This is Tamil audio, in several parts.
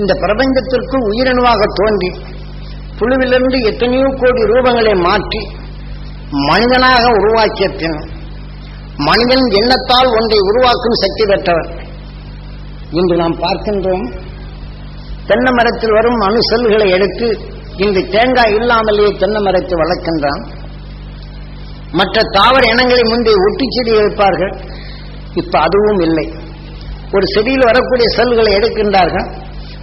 இந்த பிரபஞ்சத்திற்குள் உயிரணுவாக தோன்றி புழுவிலிருந்து எத்தனையோ கோடி ரூபங்களை மாற்றி மனிதனாக உருவாக்கிய பின் மனிதன் எண்ணத்தால் ஒன்றை உருவாக்கும் சக்தி பெற்றவர். இன்று நாம் பார்க்கின்றோம் தென்னை மரத்தில் வரும் அணுசல்களை எடுத்து இன்று தேங்காய் இல்லாமலேயே தென்னை மரத்தை வளர்க்கின்றான். மற்ற தாவர இனங்களை முந்தைய ஒட்டிச்செடி செடி இப்ப அதுவும் இல்லை. ஒரு செடியில் வரக்கூடிய செல்களை எடுக்கின்றார்கள்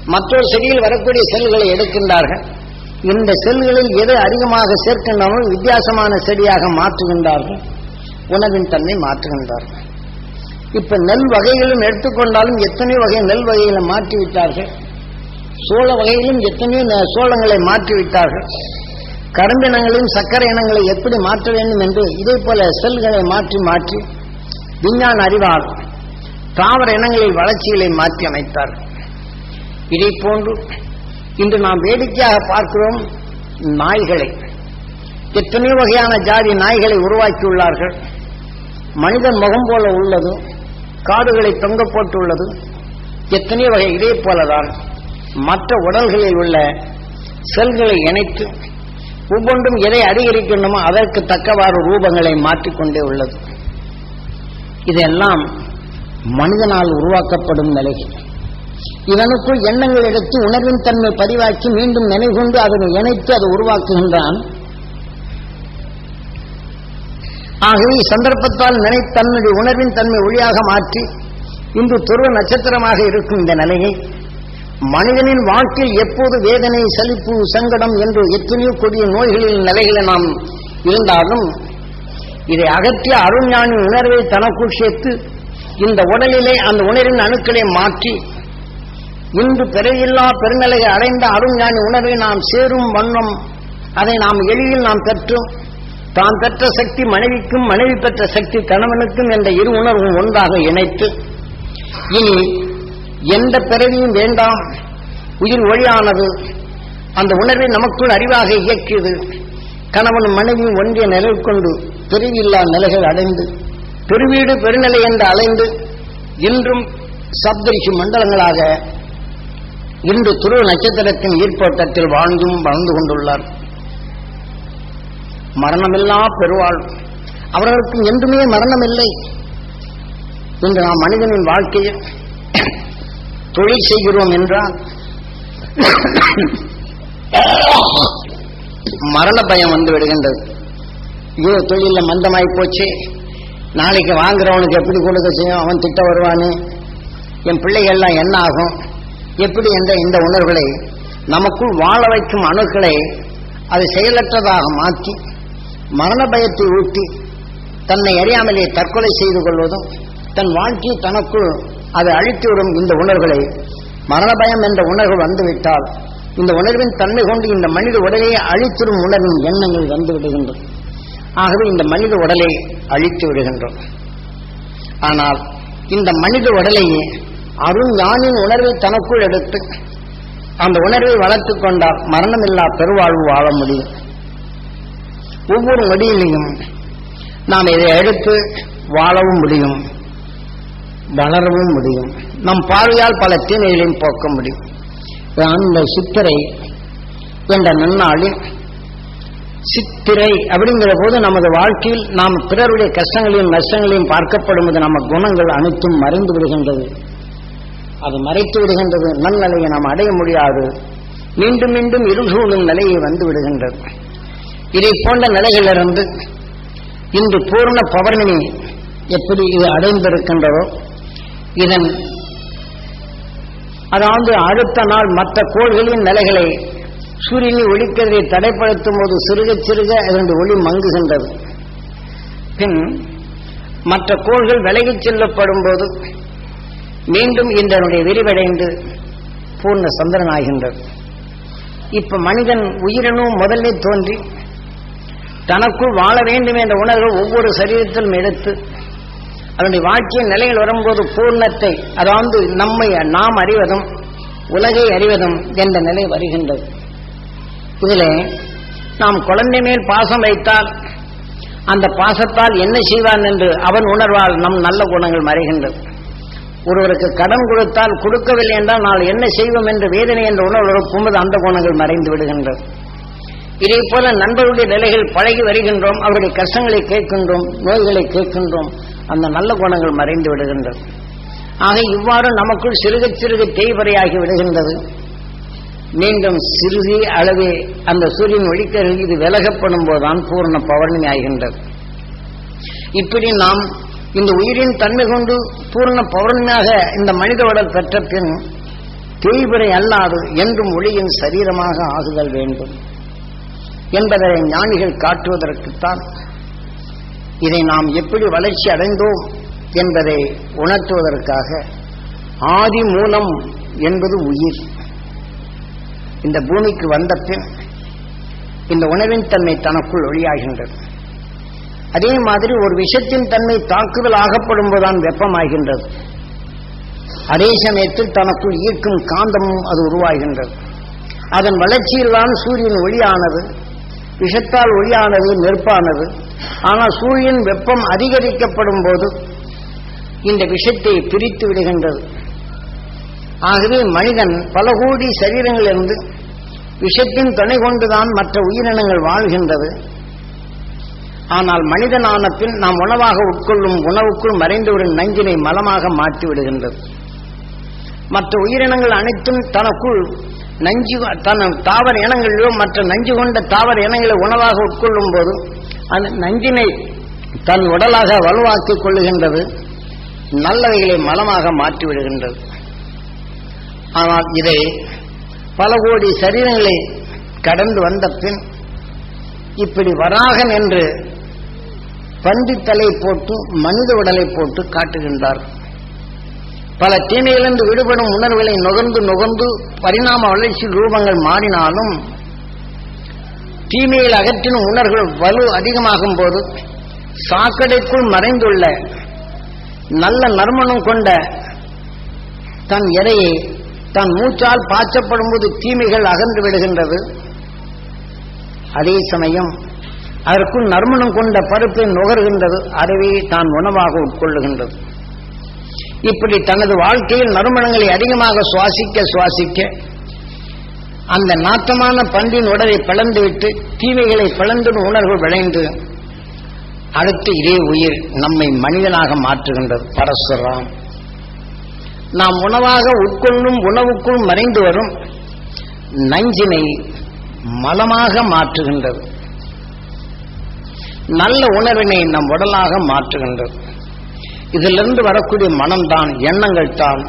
மற்றொரு செடியில் வரக்கூடிய செல்களை எடுக்கின்றார்கள். இந்த செல்களில் எது அதிகமாக சேர்க்கின்றனோ வித்தியாசமான செடியாக மாற்றுகின்றார்கள். உணவின் தன்மை மாற்றுகின்றார்கள். இப்ப நெல் வகைகளும் எடுத்துக்கொண்டாலும் எத்தனை வகை நெல் வகைகளை மாற்றிவிட்டார்கள். சோள வகையிலும் எத்தனையோ ந- சோளங்களை மாற்றி விட்டார்கள் கரும்பினங்களையும் சர்க்கரை இனங்களை எப்படி மாற்ற வேண்டும் என்று இதே போல செல்களை மாற்றி மாற்றி விஞ்ஞான அறிவால் தாவர இனங்களில் வளர்ச்சிகளை மாற்றி அமைத்தார்கள் இதை போன்று இன்று நாம் வேடிக்கையாக பார்க்கிறோம் நாய்களை. எத்தனையோ வகையான ஜாதி நாய்களை உருவாக்கியுள்ளார்கள். மனிதன் முகம் போல உள்ளது காடுகளை தொங்க போட்டுள்ளது எத்தனையோ வகை இதே போலதான் மற்ற உடல்களில் உள்ள செல்களை இணைத்து ஒவ்வொன்றும் எதை அதிகரிக்கணுமோ அதற்கு தக்கவாறு ரூபங்களை மாற்றிக்கொண்டே உள்ளது. இதெல்லாம் மனிதனால் உருவாக்கப்படும் நிலைகள். இவனுக்குள் எண்ணங்கள் எடுத்து உணர்வின் தன்மை பதிவாக்கி மீண்டும் நினைவுகொண்டு அதனை இணைத்து அதை உருவாக்குகின்றான். ஆகவே சந்தர்ப்பத்தால் நினை தன்னுடைய உணர்வின் தன்மை ஒளியாக மாற்றி இன்று துருவ நட்சத்திரமாக இருக்கும் இந்த நிலையை மனிதனின் வாழ்க்கையில் எப்போது வேதனை சலிப்பு சங்கடம் என்று எத்தனையோ கொடிய நோய்களின் நிலைகளை நாம் இருந்தாலும் இதை அகற்றிய அருஞானி உணர்வை தனக்குள் சேர்த்து இந்த உடலிலே அந்த உணர்வின் அணுக்களை மாற்றி இன்று பிறவில்லா பெருநிலையை அடைந்த அருஞ்ஞானி உணர்வை நாம் சேரும் வண்ணம் அதை நாம் எளியில் நாம் பெற்றும். தான் பெற்ற சக்தி மனைவிக்கும் மனைவி பெற்ற சக்தி கணவனுக்கும் என்ற இரு உணர்வும் ஒன்றாக இணைத்து இனி எந்த பிறவியும் வேண்டாம். உயிர் ஒளியானது. அந்த உணர்வை நமக்குள் அறிவாக இயக்கியது. கணவனும் மனைவியும் ஒன்றிய நிலை கொண்டு பிரிவில்லா நிலைகள் அடைந்து பெருவீடு பெருநிலை என்று அலைந்து இன்றும் சப்தரிக்கும் மண்டலங்களாக இன்று துருவ நட்சத்திரத்தின் ஈர்ப்போட்டத்தில் வாழ்ந்தும் வாழ்ந்து கொண்டுள்ளார். மரணமில்லா பெருவாள் அவர்களுக்கு என்றுமே மரணமில்லை. இன்று நாம் மனிதனின் வாழ்க்கையில் தொழில் செய்கிறோம் என்றால் மரண பயம் வந்து விடுகின்றது. ஐயோ தொழில மந்தமாய் போச்சு. நாளைக்கு வாங்குறவனுக்கு எப்படி கொடுக்க செய்யும்? அவன் திட்ட வருவானு. என் பிள்ளைகள்லாம் என்ன ஆகும் எப்படி என்ற இந்த உணர்வுகளை நமக்குள் வாழ வைக்கும் அணுக்களை அது செயலற்றதாக மாற்றி மரண பயத்தை ஊட்டி தன்னை அறியாமலே தற்கொலை செய்து கொள்வதும் தன் வாழ்க்கையை தனக்குள் அதை அழித்துவிடும் இந்த உணர்வுகளை மரண பயம் என்ற உணர்வு வந்துவிட்டால் இந்த உணர்வின் தன்மை கொண்டு இந்த மனித உடலையே அழித்திடும் உணர்வின் எண்ணங்கள் வந்து விடுகின்றன. ஆகவே இந்த மனித உடலை அழித்து விடுகின்றோம். ஆனால் இந்த மனித உடலையே அருண் ஞானின் உணர்வை தனக்குள் எடுத்து அந்த உணர்வை வளர்த்துக் கொண்டால் மரணமில்லா பெருவாழ்வு வாழ முடியும். ஒவ்வொரு நொடியிலையும் நாம் இதை எடுத்து வாழவும் முடியும் வளரவும் முடியும். நம் பார்வையால் பல தீமைகளையும் போக்க முடியும். அந்த சித்திரை என்ற நன்னாளில் சித்திரை அப்படிங்கிற போது நமது வாழ்க்கையில் நாம் பிறருடைய கஷ்டங்களையும் நஷ்டங்களையும் பார்க்கப்படும் போது நம்ம குணங்கள் அனைத்தும் மறைந்து விடுகின்றது. அது மறைத்து விடுகின்றது. நன்னிலையை நாம் அடைய முடியாது. மீண்டும் மீண்டும் இருசூழும் நிலையை வந்து விடுகின்றது. இதை போன்ற நிலையிலிருந்து இன்று பூர்ண பௌர்ணமி எப்படி இது அடைந்திருக்கின்றதோ இதன் அதாவது அடுத்த நாள் மற்ற கோள்களின் நிலைகளை சூரியனை ஒளிக்கதிரை தடைப்படுத்தும் போது சிறுக சிறுக அதனுடைய ஒளி மங்குகின்றது. பின் மற்ற கோள்கள் விலகிச் செல்லப்படும் போது மீண்டும் இந்தனுடைய விரிவடைந்து பூர்ண சந்திரன் ஆகின்றது இப்ப மனிதன் உயிரினும் முதல்ல தோன்றி தனக்குள் வாழ வேண்டும் என்ற உணர்வு ஒவ்வொரு சரீரத்திலும் எடுத்து அதனுடைய வாழ்க்கையின் நிலையில் வரும்போது பூர்ணத்தை அதாவது நம்மை நாம் அறிவதும் உலகை அறிவதும் என்ற நிலை வருகின்றது. இதில் நாம் குழந்தை மேல் பாசம் வைத்தால் அந்த பாசத்தால் என்ன செய்வான் என்று அவன் உணர்வால் நம் நல்ல குணங்கள் மறைகின்றது. ஒருவருக்கு கடன் கொடுத்தால் கொடுக்கவில்லை என்றால் நான் என்ன செய்வோம் என்று வேதனை என்ற உணர்வு இருக்கும்போது அந்த குணங்கள் மறைந்து விடுகின்றது. இதே போல நண்பருடைய நிலைகள் பழகி வருகின்றோம் அவருடைய கஷ்டங்களை கேட்கின்றோம் நோய்களை கேட்கின்றோம் அந்த நல்ல குணங்கள் மறைந்து விடுகின்றது. ஆக இவ்வாறு நமக்குள் சிறுக சிறுக தேய்வரையாகி விடுகின்றது. மீண்டும் சிறுகி அளவே அந்த சூரியன் ஒளிக்கருள் இது விலகப்படும் போதுதான் பூர்ண பௌர்ணமி ஆகின்றது. இப்படி நாம் இந்த உயிரின் தன்மை கொண்டு பூர்ண பௌர்ணமியாக இந்த மனித உடல் பெற்ற பின் தேய்பிறை அல்லாது என்றும் ஒளியின் சரீரமாக ஆகுதல் வேண்டும் என்பதை ஞானிகள் காட்டுவதற்குத்தான் இதை நாம் எப்படி வளர்ச்சி அடைந்தோம் என்பதை உணர்த்துவதற்காக ஆதி மூலம் என்பது உயிர். இந்த பூமிக்கு வந்த பின் இந்த உணவின் தன்மை தனக்குள் ஒளியாகின்றது. அதே மாதிரி ஒரு விஷத்தின் தன்மை தாக்குதல் ஆகப்படும் போதுதான் வெப்பமாகின்றது. அதே சமயத்தில் தனக்குள் ஈர்க்கும் காந்தமும் அது உருவாகின்றது. அதன் வளர்ச்சியில்தான் சூரியன் ஒளியானது விஷத்தால் ஒளியானது நெருப்பானது. ஆனால் சூரியன் வெப்பம் அதிகரிக்கப்படும் போது இந்த விஷத்தை பிரித்து விடுகின்றது. ஆகவே மனிதன் பல கோடி சரீரங்களிலிருந்து விஷத்தின் துணை கொண்டுதான் மற்ற உயிரினங்கள் வாழ்கின்றது. ஆனால் மனிதனான பின் நாம் உணவாக உட்கொள்ளும் உணவுக்குள் மறைந்துவிடும் நஞ்சினை மலமாக மாற்றி விடுகின்றது மற்ற உயிரினங்கள் அனைத்தும் தனக்குள் நஞ்சு தன தாவர இனங்களிலோ மற்ற நஞ்சு கொண்ட தாவர இனங்களை உணவாக உட்கொள்ளும் போது அந்த நஞ்சினை தன் உடலாக வலுவாக்கிக் கொள்ளுகின்றது. நல்லவைகளை மலமாக மாற்றிவிடுகின்றது. ஆனால் இதை பல கோடி சரீரங்களை கடந்து வந்த பின் இப்படி வராகன் என்று பந்தித்தலை போட்டு மனித உடலை போட்டு காட்டுகின்றார். பல தீமையிலிருந்து விடுபடும் உணர்வுகளை நுகர்ந்து நுகர்ந்து பரிணாம வளர்ச்சி ரூபங்கள் மாறினாலும் தீமையில் அகற்றினும் உணர்வுகள் வலு அதிகமாகும் போது சாக்கடைக்குள் மறைந்துள்ள நல்ல நறுமணம் கொண்ட தன் எடையை தன் மூச்சால் பாய்ச்சப்படும் போது தீமைகள் அகன்று விடுகின்றது. அதே சமயம் அதற்குள் நறுமணம் கொண்ட பருப்பை நுகர்கின்றது. அதுவே தான் உணவாக உட்கொள்ளுகின்றது. இப்படி தனது வாழ்க்கையில் நறுமணங்களை அதிகமாக சுவாசிக்க சுவாசிக்க அந்த நாத்தமான பன்றின் உடலை பிளந்துவிட்டு தீமைகளை பிளந்திடும் உணர்வு விளைந்து அடுத்து இதே உயிர் நம்மை மனிதனாக மாற்றுகின்றது. பரசுராம். நாம் உணவாக உட்கொள்ளும் உணவுக்குள் மறைந்து வரும் நஞ்சினை மலமாக மாற்றுகின்றது. நல்ல உணர்வினை நம் உடலாக மாற்றுகின்றது. இதிலிருந்து வரக்கூடிய மனம்தான் எண்ணங்கள் தான்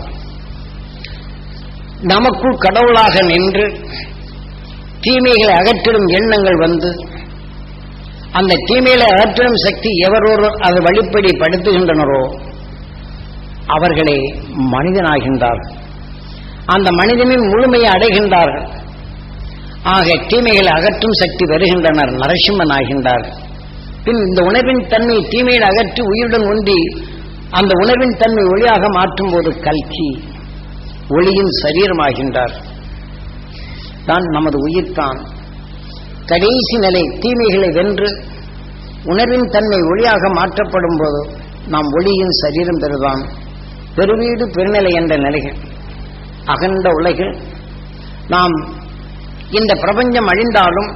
நமக்குள் கடவுளாக நின்று தீமைகளை அகற்றிடும் எண்ணங்கள் வந்து அந்த தீமைகளை அகற்றிடும் சக்தி எவரொரு அது வழிப்படி படுத்துகின்றனரோ அவர்களே மனிதனாகின்றார்கள். அந்த மனிதனின் முழுமையை அடைகின்றார்கள். ஆக தீமைகளை அகற்றும் சக்தி வருகின்றனர் நரசிம்மன் ஆகின்றார்கள் பின் இந்த உணர்வின் தன்மை தீமையை அகற்றி உயிருடன் ஒன்றி அந்த உணர்வின் தன்மை ஒளியாக மாற்றும் போது கல்கி ஒளியின் சரீரமாகின்றார். தான் நமது உயிர்தான் கடைசி நிலை தீமைகளை வென்று உணர்வின் தன்மை ஒளியாக மாற்றப்படும் போது நாம் ஒளியின் சரீரம் பெறுதான் பெருவீடு பெருநிலை என்ற நிலைகள் அகண்ட உலகில் நாம் இந்த பிரபஞ்சம் அழிந்தாலும்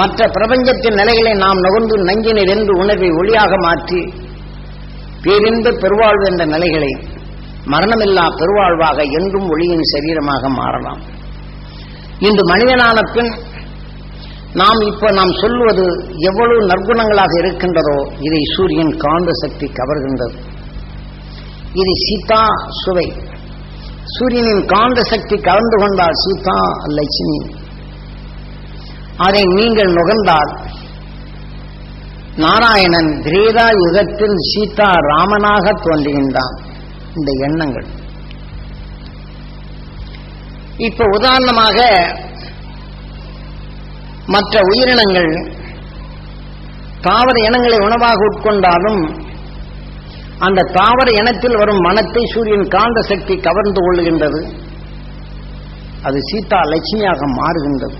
மற்ற பிரபஞ்சத்தின் நிலைகளை நாம் நுகர்ந்து நஞ்சினர் என்று உணர்வை ஒளியாக மாற்றி பேரின்ப பெருவாழ்வு என்ற நிலைகளை மரணமில்லா பெருவாழ்வாக என்றும் ஒளியின் சரீரமாக மாறலாம். இன்று மனிதனான பின் நாம் இப்ப நாம் சொல்வது எவ்வளவு நற்குணங்களாக இருக்கின்றதோ இதை சூரியன் காந்த சக்தி கவர்கின்றது. இது சீதா சுவை. சூரியனின் காந்த சக்தி கலந்து கொண்டால் சீதா லட்சுமி. அதை நீங்கள் நுகர்ந்தால் நாராயணன் திரேதா யுகத்தில் சீதா ராமனாக தோன்றுகின்றான். இந்த எண்ணங்கள். இப்ப உதாரணமாக மற்ற உயிரினங்கள் தாவர இனங்களை உணவாக உட்கொண்டாலும் அந்த தாவர இனத்தில் வரும் மனத்தை சூரியன் காந்த சக்தி கவர்ந்து கொள்ளுகின்றது. அது சீதா லட்சுமியாக மாறுகின்றது.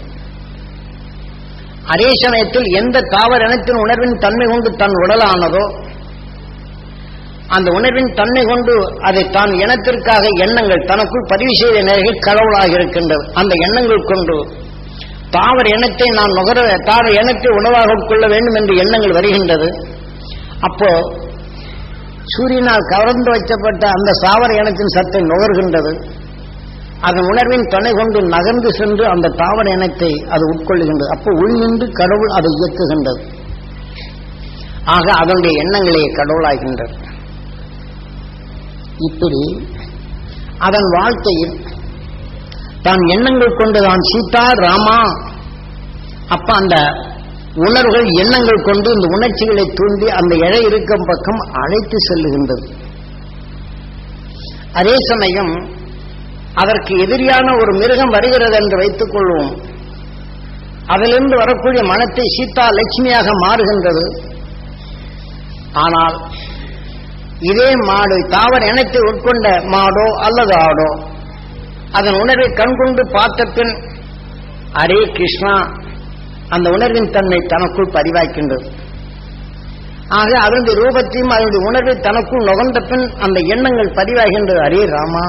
அதே சமயத்தில் எந்த தாவர இனத்தின் உணர்வின் தன்மை கொண்டு தன் உடலானதோ அந்த உணர்வின் தன்மை கொண்டு அதை தான் இனத்திற்காக எண்ணங்கள் தனக்குள் பதிவு செய்த நிலையில் கடவுளாக இருக்கின்றது அந்த எண்ணங்கள் கொண்டு தாவர இனத்தை நான் நுகர தாவர இனத்தை உணவாக உட்கொள்ள வேண்டும் என்று எண்ணங்கள் வருகின்றது. அப்போ சூரியனால் கவர்ந்து வைக்கப்பட்ட அந்த தாவர இனத்தின் சத்தை நுகர்கின்றது. அதன் உணர்வின் துணை கொண்டு நகர்ந்து சென்று அந்த தாவர இனத்தை அது உட்கொள்ளுகின்றது. அப்போ உள்நின்று கடவுள் அதை இயக்குகின்றது. ஆக அதனுடைய எண்ணங்களே கடவுளாகின்றது. இப்படி அதன் வாழ்க்கையில் தான் எண்ணங்கள் கொண்டு தான் சீதா ராமா அப்ப அந்த உணர்வுகள் எண்ணங்கள் கொண்டு இந்த உணர்ச்சிகளை தூண்டி அந்த இழை இருக்கும் பக்கம் அழைத்து செல்லுகின்றது. அதே சமயம் அதற்கு எதிரியான ஒரு மிருகம் வருகிறது என்று வைத்துக் கொள்வோம். அதிலிருந்து வரக்கூடிய மனத்தை சீதா லட்சுமியாக மாறுகின்றது. ஆனால் இதே மாடு தாவர இனத்தை உட்கொண்ட மாடோ அல்லது ஆடோ அதன் உணர்வை கண்கொண்டு பார்த்த பின் அரே கிருஷ்ணா! அந்த உணர்வின் தன்மை தனக்குள் பதிவாக்கின்றது ஆக அதனுடைய ரூபத்தையும் அதனுடைய உணர்வை தனக்குள் நுகர்ந்த பின் அந்த எண்ணங்கள் பதிவாகின்றது அரே ராமா!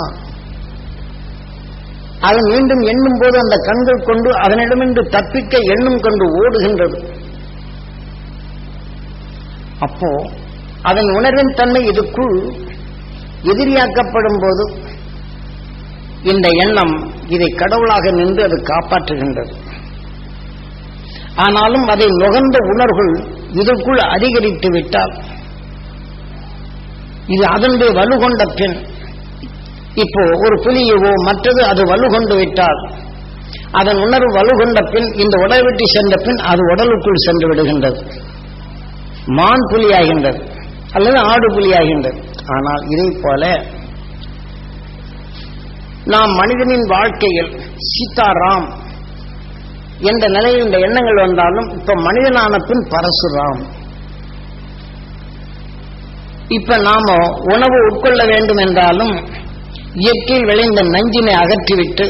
அது மீண்டும் எண்ணும் போது அந்த கண்கள் கொண்டு அதனிடமிருந்து தப்பிக்க எண்ணும் கொண்டு ஓடுகின்றது. அப்போ அதன் உணர்வின் தன்மை இதுக்குள் எதிரியாக்கப்படும் போது இந்த எண்ணம் இதை கடவுளாக நின்று அது காப்பாற்றுகின்றது. ஆனாலும் அதை நுகர்ந்த உணர்வுகள் இதற்குள் அதிகரித்து விட்டால் இது அதனுடைய வலுகொண்ட பின் இப்போ ஒரு புலியவோ மற்றது அது வலுகொண்டு விட்டால் அதன் உணர்வு வலுகொண்ட பின் இந்த உடல் விட்டு சென்ற பின் அது உடலுக்குள் சென்று விடுகின்றது. மான் புலியாகின்றது அல்லது ஆடு புலியாகின்றது. ஆனால் இதை போல நாம் மனிதனின் வாழ்க்கையில் சீதாராம் என்ற நிலையில் இந்த எண்ணங்கள் வந்தாலும் இப்ப மனிதனான பின் பரசுராம். இப்ப நாம உணவு உட்கொள்ள வேண்டும் என்றாலும் இயற்கையில் விளைந்த நஞ்சினை அகற்றிவிட்டு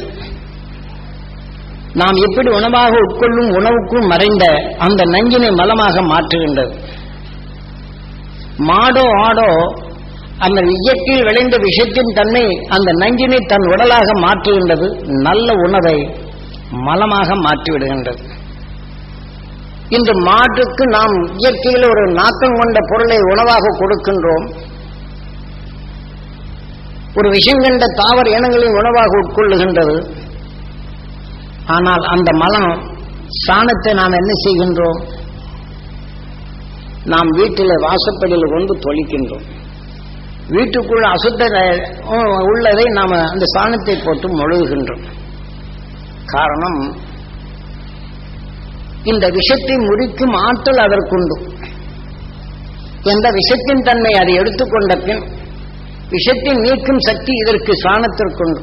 நாம் எப்படி உணவாக உட்கொள்ளும் உணவுக்கும் மறைந்த அந்த நஞ்சினை மலமாக மாற்றுகின்றது. மாடோ ஆடோ அந்த இயற்கையில் விளைந்த விஷயத்தின் தன்மை அந்த நஞ்சினை தன் உடலாக மாற்றுகின்றது நல்ல உணவை மலமாக மாற்றிவிடுகின்றது. இன்று மாட்டுக்கு நாம் இயற்கையில் ஒரு நாக்கம் கொண்ட பொருளை உணவாக கொடுக்கின்றோம். ஒரு விஷயம் கண்ட தாவர இனங்களின் உணவாக உட்கொள்ளுகின்றது. ஆனால் அந்த மலம் சாணத்தை நாம் என்ன செய்கின்றோம்? நாம் வீட்டில் வாசப்படியில் கொண்டு தொழிக்கின்றோம் வீட்டுக்குள் அசுத்த உள்ளதை நாம் அந்த சாணத்தை போட்டு மொழுகுகின்றோம். காரணம் இந்த விஷத்தை முறிக்கும் ஆற்றல் அதற்குண்டு. எந்த விஷத்தின் தன்மை அதை எடுத்துக்கொண்ட பின் விஷத்தை நீக்கும் சக்தி இதற்கு சாணத்திற்குண்டு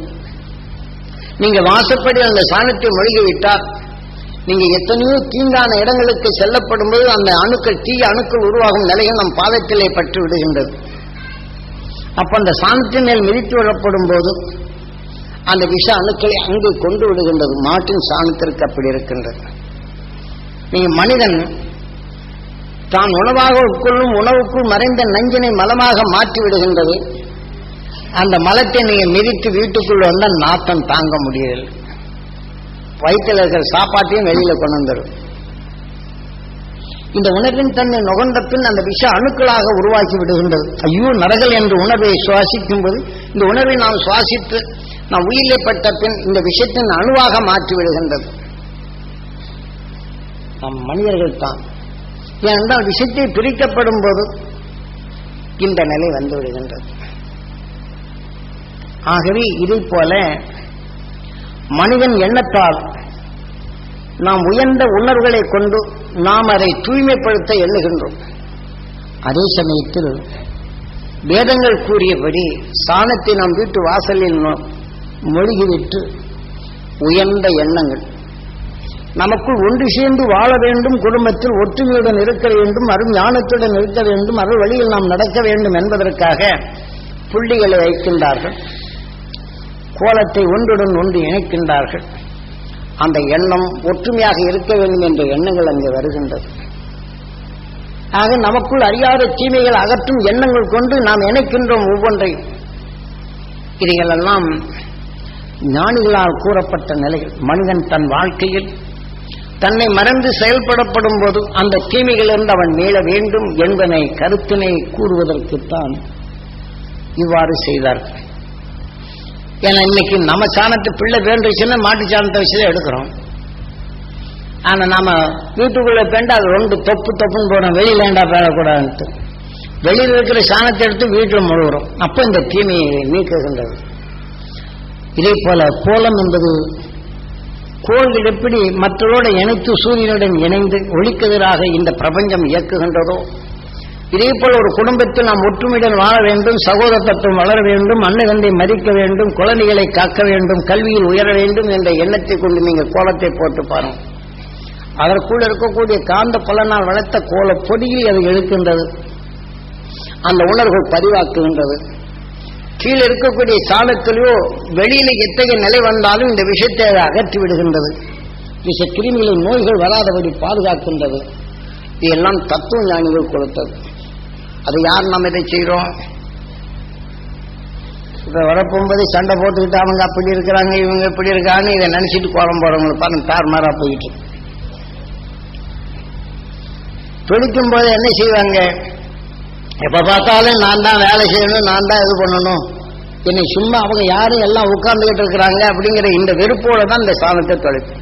நீங்க வாசப்படி அந்த சாணத்தை மொழிகிவிட்டால் நீங்க எத்தனையோ தீங்கான இடங்களுக்கு செல்லப்படும் போது அந்த அணுக்கள் தீய அணுக்கள் உருவாகும் நிலையில் நம் பாதத்திலே பற்று விடுகின்றது. அப்ப அந்த சாணத்தின் மேல் மிதித்து விடப்படும் போது அந்த விஷ அணுக்களை அங்கு கொண்டு விடுகின்றது. மாட்டின் சாணத்திற்கு அப்படி இருக்கின்றது. நீங்க மனிதன் தான் உணவாக உட்கொள்ளும் உணவுக்குள் மறைந்த நஞ்சினை மலமாக மாற்றி விடுகின்றது. அந்த மலத்தை நீங்க மிதித்து வீட்டுக்குள்ள வந்தால் நாத்தம் தாங்க முடியல. வயிற்றில் இருக்கிற சாப்பாட்டையும் வெளியில கொண்டு வந்துடும் இந்த உணர்வின் தன்மை நுகர்ந்த பின் அந்த விஷ அணுக்களாக உருவாக்கி விடுகின்றது. ஐயோ நரகல் என்ற உணர்வை சுவாசிக்கும் போது இந்த உணர்வை நாம் சுவாசித்து நாம் உயிரிழப்பட்ட பின் இந்த விஷயத்தின் அணுவாக மாற்றி விடுகின்றது. நம் மனிதர்கள் தான். ஏனென்றால் விஷயத்தை பிரிக்கப்படும் போது இந்த நிலை வந்து விடுகின்றது. ஆகவே இதை போல மனிதன் எண்ணத்தால் நாம் உயர்ந்த உணர்வுகளை கொண்டு நாம் அதை தூய்மைப்படுத்த எண்ணுகின்றோம். அதே சமயத்தில் வேதங்கள் கூறியபடி சாணத்தை நாம் வீட்டு வாசலில் மொழிகிவிட்டு உயர்ந்த எண்ணங்கள். நமக்குள் ஒன்று சேர்ந்து வாழ வேண்டும் குடும்பத்தில் ஒற்றுமையுடன் இருக்க வேண்டும் அருள் ஞானத்துடன் இருக்க வேண்டும் அருள் வழியில் நாம் நடக்க வேண்டும் என்பதற்காக புள்ளிகளை வைக்கின்றார்கள். கோலத்தை ஒன்றுடன் ஒன்று இணைக்கின்றார்கள். அந்த எண்ணம் ஒற்றுமையாக இருக்க வேண்டும் என்ற எண்ணங்கள் அங்கே வருகின்றது. ஆக நமக்குள் அறியாத தீமைகள் அகற்றும் எண்ணங்கள் கொண்டு நாம் இணைக்கின்றோம் ஒவ்வொன்றை. இதைகளெல்லாம் ஞானிகளால் கூறப்பட்ட நிலையில் மனிதன் தன் வாழ்க்கையில் தன்னை மறந்து செயல்படப்படும் போது அந்த தீமைகளிலிருந்து அவன் மீள வேண்டும் என்பதை கருத்தினை கூறுவதற்குத்தான் இவ்வாறு செய்தார்கள். ஏன்னா இன்னைக்கு நம்ம சாணத்தை பிள்ளை வேண்டுச்சுன்னா மாட்டு சாணத்தை வச்சுதான் எடுக்கிறோம். ஆனா நாம வீட்டுக்குள்ள பேண்டா அது ரெண்டு தொப்பு தொப்புன்னு போறோம் வெளியில ஏண்டா பேடக்கூடாதுன்ட்டு. வெளியில் இருக்கிற சாணத்தை எடுத்து வீட்டில் முழுகிறோம். அப்ப இந்த தீமையை நீக்குகின்றது. இதே போல கோலம் என்பது கோள்கள் எப்படி மற்றவரோட இணைத்து சூரியனுடன் இணைந்து ஒளிக்கதிராக இந்த பிரபஞ்சம் இயக்குகின்றதோ இதே போல ஒரு குடும்பத்தில் நாம் ஒற்றுமையுடன் வாழ வேண்டும் சகோதர தத்துவம் வளர வேண்டும் அன்னகந்தை மதிக்க வேண்டும் குழந்தைகளை காக்க வேண்டும் கல்வியில் உயர வேண்டும் என்ற எண்ணத்தை கொண்டு நீங்கள் கோலத்தை போட்டு பாருங்க. அதற்குள் இருக்கக்கூடிய காந்த பலனால் வளர்த்த கோல பொடியில் அது எழுக்கின்றது. அந்த உணர்வுகள் பதிவாக்குகின்றது. கீழே இருக்கக்கூடிய சாணத்திலேயோ வெளியில எத்தகைய நிலை வந்தாலும் இந்த விஷயத்தை அதை அகற்றி விடுகின்றது. விஷ கிருமிகளின் நோய்கள் வராதபடி பாதுகாக்கின்றது. இதெல்லாம் தத்துவ ஞானிகள் கொடுத்தது. அது யார் நம்ம இதை செய்கிறோம் இப்ப வரப்போகும்போது சண்டை போட்டுக்கிட்டு அவங்க அப்படி இருக்கிறாங்க இவங்க இப்படி இருக்கான்னு இதை நினைச்சிட்டு கோலம் போறவங்களை பாருங்க தார்மாரா போயிட்டு இருக்கு. துடிக்கும் போது என்ன செய்வாங்க? எப்ப பார்த்தாலும் நான் தான் வேலை செய்யணும் நான் தான் இது பண்ணணும். என்னை சும்மா அவங்க யாரும் எல்லாம் உட்கார்ந்துகிட்டு இருக்கிறாங்க அப்படிங்கிற இந்த வெறுப்போட தான் இந்த சாணத்தை தொலைப்பு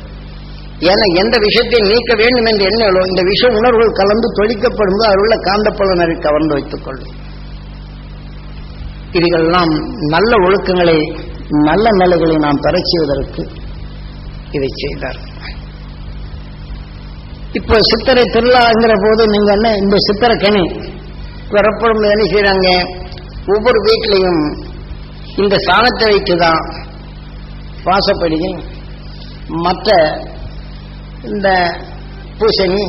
ஏன்னா எந்த விஷயத்தை நீக்க வேண்டும் என்று எண்ணோ இந்த விஷ உணர்வுகள் கலந்து தொழிக்கப்படும் போது அதில் காந்தப்பலனரை கவர்ந்து வைத்துக் கொள்ளும் இதுகளெல்லாம் நல்ல ஒழுக்கங்களை நல்ல நிலைகளை நாம் பெறச் செய்வதற்கு இதை செய்தார். இப்போ சித்தரை திருவிழாங்கிற போது நீங்க என்ன இந்த சித்திரை கனி பெறப்படும் என்ன செய்யறாங்க ஒவ்வொரு வீட்டிலையும் இந்த சாணத்தை வைத்துதான் வாசப்படியும் மற்ற இந்த பூசணி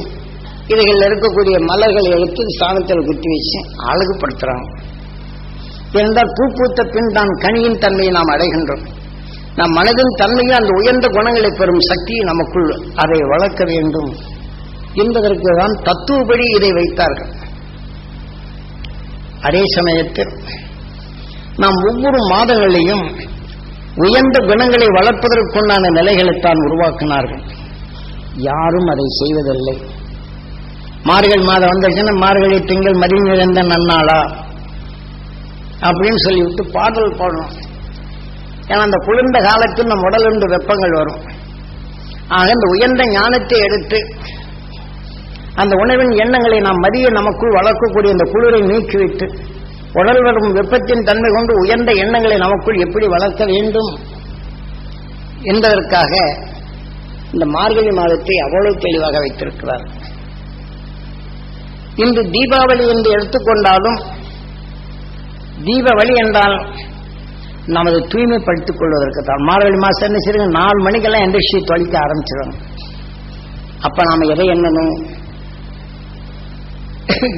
இவைகள் இருக்கக்கூடிய மலர்களை எடுத்து சாணத்தில் குத்தி வச்சு அழகுபடுத்துறாங்க. ஏனென்றால் பூ பூத்த பின் தான் கனியின் தன்மையை நாம் அடைகின்றோம். நம் மனதின் தன்மையில் அந்த உயர்ந்த குணங்களை பெறும் சக்தியை நமக்குள் அதை வளர்க்க வேண்டும் என்பதற்கு தான் தத்துவப்படி இதை வைத்தார்கள். அதே சமயத்தில் நாம் ஒவ்வொரு மாதங்களையும் உயர்ந்த குணங்களை வளர்ப்பதற்குண்டான நிலைகளைத்தான் உருவாக்கினார்கள். யாரும் அதை செய்வதில்லை. மார்கழி மாதம் வந்துச்சுன்னா மார்கழி திங்கள் மதி நிறைந்த நன்னாளா? அப்படின்னு சொல்லிவிட்டு பாடல் பாடணும். ஏன்னா அந்த குளிர்ந்த காலத்தில் நம் உடலிருந்து வெப்பங்கள் வரும். ஆக இந்த உயர்ந்த ஞானத்தை எடுத்து அந்த உணவின் எண்ணங்களை நாம் மதிய நமக்குள் வளர்க்கக்கூடிய இந்த குளிரை நீக்கிவிட்டு உடல் வரும் வெப்பத்தின் தன்மை கொண்டு உயர்ந்த எண்ணங்களை நமக்குள் எப்படி வளர்க்க வேண்டும் என்பதற்காக இந்த மார்கழி மாதத்தை அவ்வளவு தெளிவாக வைத்திருக்கிறார். இன்று தீபாவளி என்று எடுத்துக்கொண்டாலும் தீபாவளி என்றால் நமது தூய்மைப்படுத்திக் கொள்வதற்கு தான். மார்கழி மாசம் என்ன செய்யுங்க நாலு மணிக்கெல்லாம் எந்திரிச்சு தொலைக்க ஆரம்பிச்சிடும் அப்ப நாம எதை எண்ணணும்?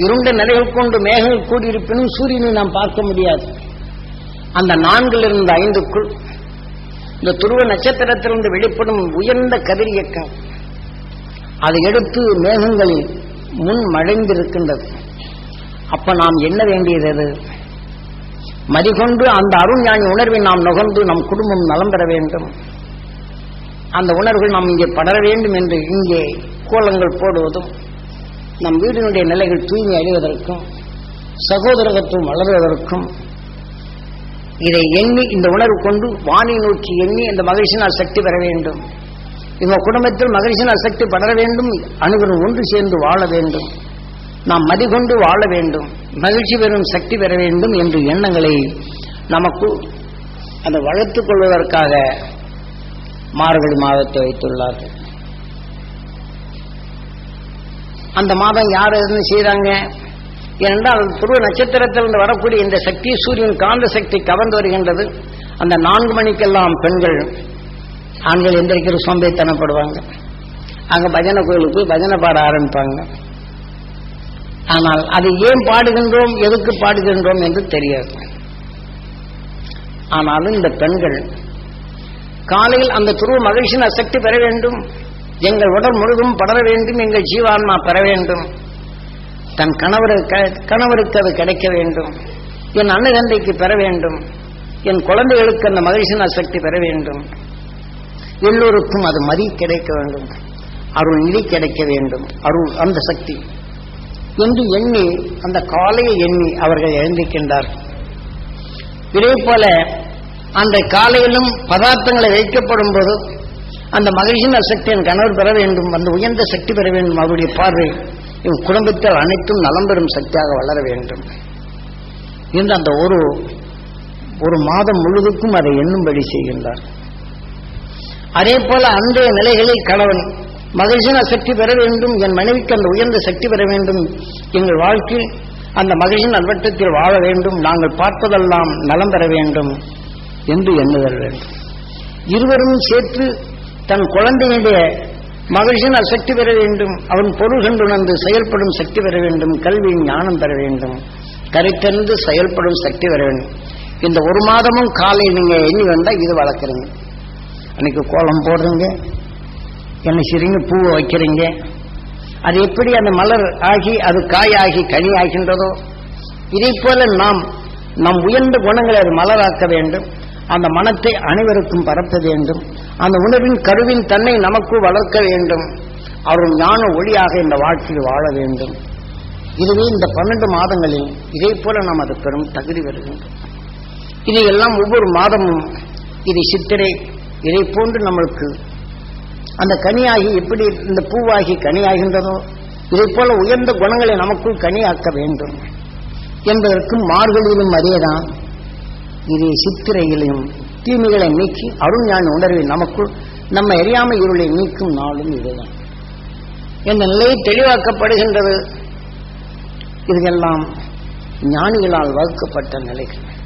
இருண்ட நிலைகள் கொண்டு மேகங்கள் கூடியிருப்பினும் சூரியனை நாம் பார்க்க முடியாது. அந்த நான்கில் இருந்த ஐந்துக்குள் இந்த துருவ நட்சத்திரத்திலிருந்து வெளிப்படும் உயர்ந்த கதிரியக்கம் அதை எடுத்து மேகங்களில் முன் மழைந்திருக்கின்றது. அப்ப நாம் என்ன வேண்டியது அது? மதிகொண்டு அந்த அருண்ஞானி உணர்வை நாம் நுகர்ந்து நம் குடும்பம் நலம் பெற வேண்டும். அந்த உணர்வுகள் நாம் இங்கே படர வேண்டும் என்று இங்கே கோலங்கள் போடுவதும் நம் வீடினுடைய நிலைகள் தூய்மை அடைவதற்கும் சகோதரகத்துவம் வளர்வதற்கும் இதை எண்ணி இந்த உணர்வு கொண்டு வானை நோக்கி எண்ணி அந்த மகிழ்ச்சினால் சக்தி பெற வேண்டும். இவங்க குடும்பத்தில் மகிழ்ச்சினால் சக்தி படர வேண்டும் அனைவரும் ஒன்று சேர்ந்து வாழ வேண்டும். நாம் மதிகொண்டு வாழ வேண்டும் மகிழ்ச்சி பெறும் சக்தி பெற வேண்டும் என்று எண்ணங்களை நமக்கு அதை வளர்த்துக் கொள்வதற்காக மார்கழி மாதத்தை வைத்துள்ளார்கள். அந்த மாதம் யார் என்ன செய்யறாங்க ஏனென்றால் துருவ நட்சத்திரத்திலிருந்து வரக்கூடிய இந்த சக்தி சூரியன் காந்த சக்தி கவர்ந்து வருகின்றது. அந்த நான்கு மணிக்கெல்லாம் பெண்கள் ஆண்கள் எந்திரிக்கிற சோம்பேத்தனப்படுவாங்க அங்க பஜனை கோயிலுக்கு பஜனை பாட ஆரம்பிப்பாங்க. ஆனால் அது ஏன் பாடுகின்றோம் எதுக்கு பாடுகின்றோம் என்று தெரியாது. ஆனாலும் இந்த பெண்கள் காலையில் அந்த துருவ மகிழ்ச்சியின் சக்தி பெற வேண்டும். எங்கள் உடல் முழுதும் படர வேண்டும் எங்கள் ஜீவான்மா பெற வேண்டும். தன் கணவர் கணவருக்கு அது கிடைக்க வேண்டும். என் அன்னதந்தைக்கு பெற வேண்டும். என் குழந்தைகளுக்கு அந்த மகிழ்ச்சின சக்தி பெற வேண்டும். எல்லோருக்கும் அது மதி கிடைக்க வேண்டும். அருள் நிதி கிடைக்க வேண்டும். அருள் அந்த சக்தி. என்று எண்ணி அந்த காலையை எண்ணி அவர்கள் எழுந்திருக்கின்றார் இதே போல அந்த காலையிலும் பதார்த்தங்களை வைக்கப்படும் போது அந்த மகிழ்ச்சியின் சக்தி என் கணவர் பெற வேண்டும். அந்த உயர்ந்த சக்தி பெற வேண்டும். அவருடைய பார்வை. என் குடும்பத்தில் அனைத்தும் நலம் பெறும் சக்தியாக வளர வேண்டும். என்று அந்த ஒரு ஒரு மாதம் முழுவதுக்கும் அதை எண்ணும்படி செய்கின்றார். அதே போல அன்றைய நிலைகளில் கணவன் மகிழ்ச்சின சக்தி பெற வேண்டும் என் மனைவிக்கு அந்த உயர்ந்த சக்தி பெற வேண்டும் எங்கள் வாழ்க்கையில் அந்த மகிழ்ச்சியின் அல்வட்டத்தில் வாழ வேண்டும் நாங்கள் பார்ப்பதெல்லாம் நலம் பெற வேண்டும் என்று எண்ணுதல் வேண்டும். இருவரும் சேர்த்து தன் குழந்தையுடைய மகிழ்ச்சியின் சக்தி பெற வேண்டும். அவன் பொருள் கண்டுணர்ந்து செயல்படும் சக்தி பெற வேண்டும். கல்வியின் ஞானம் பெற வேண்டும். கரைத்தறிந்து செயல்படும் சக்தி பெற வேண்டும். இந்த ஒரு மாதமும் காலை நீங்க எண்ணி வந்தா இது வளர்க்குறீங்க. அன்னைக்கு கோலம் போடுறீங்க. என்ன செய்றீங்க பூவை வைக்கிறீங்க. அது எப்படி அந்த மலர் ஆகி அது காயாகி கனி ஆகின்றதோ இதை போல நாம் நம் உயர்ந்த குணங்களை அது மலராக்க வேண்டும். அந்த மனத்தை அனைவருக்கும் பரப்ப வேண்டும். அந்த உணவின் கருவின் தன்னை நமக்கு வளர்க்க வேண்டும். அவரும் ஞான ஒளியாக இந்த வாழ்க்கையில் வாழ வேண்டும். இதுவே இந்த பன்னெண்டு மாதங்களில் இதே போல நாம் அது பெரும் தகுதி வருகின்றோம் இதையெல்லாம் ஒவ்வொரு மாதமும் இது சித்திரை இதை போன்று நம்மளுக்கு அந்த கனியாகி எப்படி இந்த பூவாகி கனியாகின்றதோ இதை போல உயர்ந்த குணங்களை நமக்குள் கனியாக்க வேண்டும். என்பதற்கு மார்கழியிலும் அதேதான். இது சித்திரையிலும் தீமைகளை நீக்கி அருஞான உணர்வை நமக்குள் நம்ம எரியாமை இருளை நீக்கும் நாளும் இதுதான். இந்த நிலை தெளிவாக்கப்படுகின்றது. இதுகெல்லாம் ஞானிகளால் வகுக்கப்பட்ட நிலைகள்.